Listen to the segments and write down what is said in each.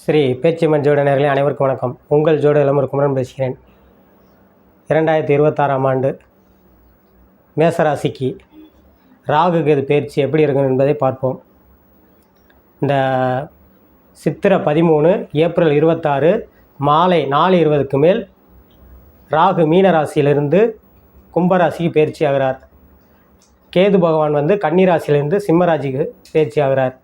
ஸ்ரீ பேச்சிமன் ஜோட நேர்களே அனைவருக்கும் வணக்கம். உங்கள் ஜோட இளமர் குமரன் பேசுகிறேன். இரண்டாயிரத்தி இருபத்தாறாம் ஆண்டு மேசராசிக்கு ராகு கேது பயிற்சி எப்படி இருக்கும் என்பதை பார்ப்போம். இந்த சித்திரை பதிமூணு ஏப்ரல் இருபத்தாறு மாலை நாலு இருபதுக்கு மேல் ராகு மீனராசியிலிருந்து கும்பராசிக்கு பயிற்சி ஆகிறார். கேது பகவான் வந்து கன்னிராசியிலிருந்து சிம்மராசிக்கு பயிற்சி ஆகிறார்.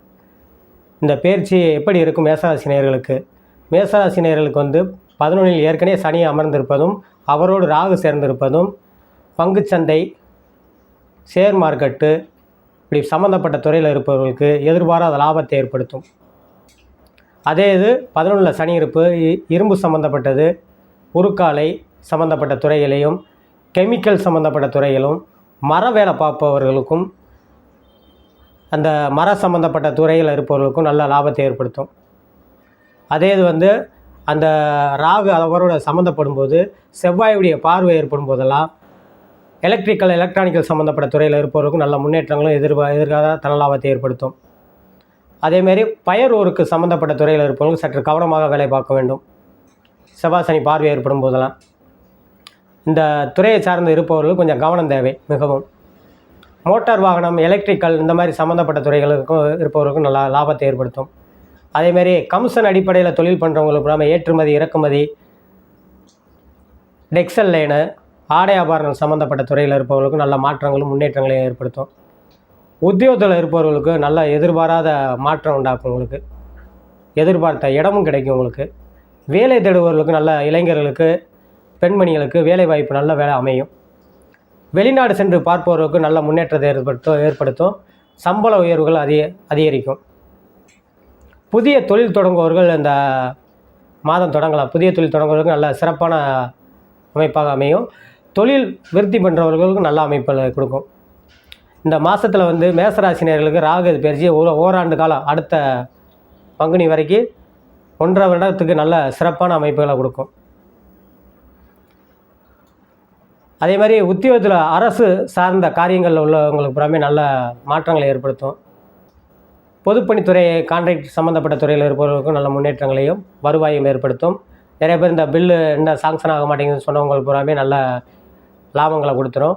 இந்த பயிற்சி எப்படி இருக்கும் மேசராசி நேயர்களுக்கு? மேசராசி நேயர்களுக்கு வந்து பதினொன்றில் ஏற்கனவே சனி அமர்ந்திருப்பதும் அவரோடு ராகு சேர்ந்திருப்பதும் பங்குச்சந்தை ஷேர் மார்க்கெட்டு இப்படி சம்மந்தப்பட்ட துறையில் இருப்பவர்களுக்கு எதிர்பாராத லாபத்தை ஏற்படுத்தும். அதே இது பதினொன்றில் சனி இருப்பு இ- இரும்பு சம்மந்தப்பட்டது உருக்காலை சம்மந்தப்பட்ட துறைகளையும் கெமிக்கல் சம்மந்தப்பட்ட துறைகளும் மர வேலை பார்ப்பவர்களுக்கும் அந்த மர சம்மந்தப்பட்ட துறையில் இருப்பவர்களுக்கும் நல்ல லாபத்தை ஏற்படுத்தும். அதே இது வந்து அந்த ராகு அவரோட சம்மந்தப்படும் போது செவ்வாயுடைய பார்வை ஏற்படும் போதெல்லாம் எலக்ட்ரிக்கல் எலக்ட்ரானிக்கல் சம்மந்தப்பட்ட துறையில் இருப்பவர்களுக்கும் நல்ல முன்னேற்றங்களும் எதிர்பா எதிர்கால தனலாபத்தை ஏற்படுத்தும். அதேமாரி பயர் ஊருக்கு சம்மந்தப்பட்ட துறையில் இருப்பவர்கள் சற்று கவனமாக வேலை பார்க்க வேண்டும். செவ்வாசனி பார்வை ஏற்படும் போதெல்லாம் இந்த துறையை சார்ந்து இருப்பவர்களுக்கு கொஞ்சம் கவனம் தேவை மிகவும். மோட்டார் வாகனம் எலக்ட்ரிக்கல் இந்த மாதிரி சம்மந்தப்பட்ட துறைகளுக்கும் இருப்பவர்களுக்கும் நல்லா லாபத்தை ஏற்படுத்தும். அதேமாரி கமிஷன் அடிப்படையில் தொழில் பண்ணுறவங்களுக்கு நம்ம ஏற்றுமதி இறக்குமதி டெக்ஸல் லைனு ஆடை ஆபரணம் சம்மந்தப்பட்ட துறையில் இருப்பவர்களுக்கும் நல்ல மாற்றங்களும் முன்னேற்றங்களையும் ஏற்படுத்தும். உத்தியோகத்தில் இருப்பவர்களுக்கு நல்ல எதிர்பாராத மாற்றம் உண்டாக்கும் உங்களுக்கு. எதிர்பார்த்த இடமும் கிடைக்கும் உங்களுக்கு. வேலை தேடுபவர்களுக்கு நல்ல இளைஞர்களுக்கு பெண்மணிகளுக்கு வேலை வாய்ப்பு நல்ல வேலை அமையும். வெளிநாடு சென்று பார்ப்பவர்களுக்கு நல்ல முன்னேற்றத்தை ஏற்படுத்தும் ஏற்படுத்தும். சம்பள உயர்வுகள் அதிக அதிகரிக்கும். புதிய தொழில் தொடங்குபவர்கள் இந்த மாதம் தொடங்கலாம். புதிய தொழில் தொடங்குவதற்கு நல்ல சிறப்பான அமைப்பாக அமையும். தொழில் விருத்தி பண்ணுறவர்களுக்கு நல்ல அமைப்பில் கொடுக்கும். இந்த மாதத்தில் வந்து மேசராசினியர்களுக்கு ராகு பயிற்சி ஒரு ஓராண்டு காலம். அடுத்த பங்குனி வரைக்கும் ஒன்றரை வருடத்துக்கு நல்ல சிறப்பான அமைப்புகளை கொடுக்கும். அதே மாதிரி உத்தியோகத்தில் அரசு சார்ந்த காரியங்களில் உள்ளவங்களுக்கு புறாமே நல்ல மாற்றங்களை ஏற்படுத்தும். பொதுப்பணித்துறை கான்ட்ராக்ட் சம்மந்தப்பட்ட துறையில் இருப்பவர்களுக்கும் நல்ல முன்னேற்றங்களையும் வருவாயும் ஏற்படுத்தும். நிறைய பேர் இந்த பில்லு என்ன சாங்ஷன் ஆக மாட்டேங்குதுன்னு சொன்னவங்களுக்கு பூராமே நல்ல லாபங்களை கொடுத்துரும்.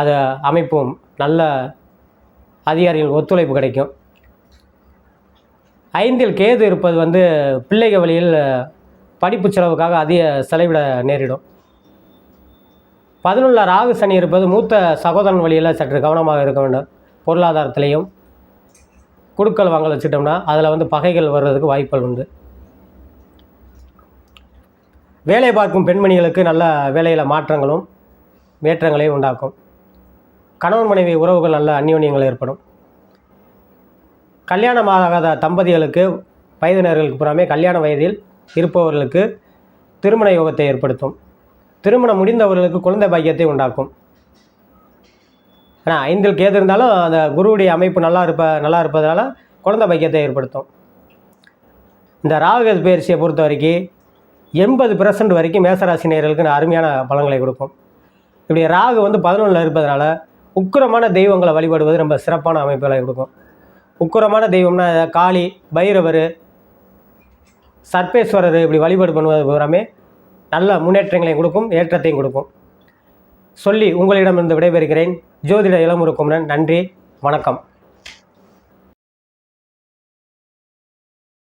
அது அமைப்பும் நல்ல அதிகாரிகள் ஒத்துழைப்பு கிடைக்கும். ஐந்தில் கேது இருப்பது வந்து பிள்ளைகள் வழியில் படிப்பு செலவுக்காக அதிக செலவிட நேரிடும். பதினொன்றில் ராகு சனி இருப்பது மூத்த சகோதரன் வழியில் சற்று கவனமாக இருக்க வேண்டும். பொருளாதாரத்திலையும் குடுக்கல் வாங்கல் வச்சுட்டோம்னா அதில் வந்து பகைகள் வர்றதுக்கு வாய்ப்புகள் உண்டு. வேலை பார்க்கும் பெண்மணிகளுக்கு நல்ல வேலையில் மாற்றங்களும் ஏற்றங்களையும் உண்டாக்கும். கணவன் மனைவி உறவுகள் நல்ல அந்யோன்யங்கள் ஏற்படும். கல்யாணமாகாத தம்பதிகளுக்கு வயதினர்களுக்கு புறாமே கல்யாண வயதில் இருப்பவர்களுக்கு திருமண யோகத்தை ஏற்படுத்தும். திருமணம் முடிந்தவர்களுக்கு குழந்தை பாக்கியத்தை உண்டாக்கும். ஆனால் ஐந்தில் கேது இருந்தாலும் அந்த குருவுடைய அமைப்பு நல்லா இருப்ப நல்லா இருப்பதனால குழந்தை பாக்கியத்தை ஏற்படுத்தும். இந்த ராகு பயிற்சியை பொறுத்த வரைக்கும் எண்பது பெர்சன்ட் வரைக்கும் மேசராசி நேர்களுக்கு அருமையான பலன்களை கொடுக்கும் இப்படி ராகு வந்து பதினொன்றில் இருப்பதனால உக்கிரமான தெய்வங்களை வழிபடுவது ரொம்ப சிறப்பான அமைப்புகளை கொடுக்கும். உக்கிரமான தெய்வம்னா காளி பைரவர் சர்பேஸ்வரர் இப்படி வழிபாடு பண்ணுவது பூராமே நல்ல முன்னேற்றங்களையும் கொடுக்கும் ஏற்றத்தையும் கொடுக்கும். சொல்லி உங்களிடமிருந்து விடைபெறுகிறேன். ஜோதிட இளமுருக்குமரன் நன்றி வணக்கம்.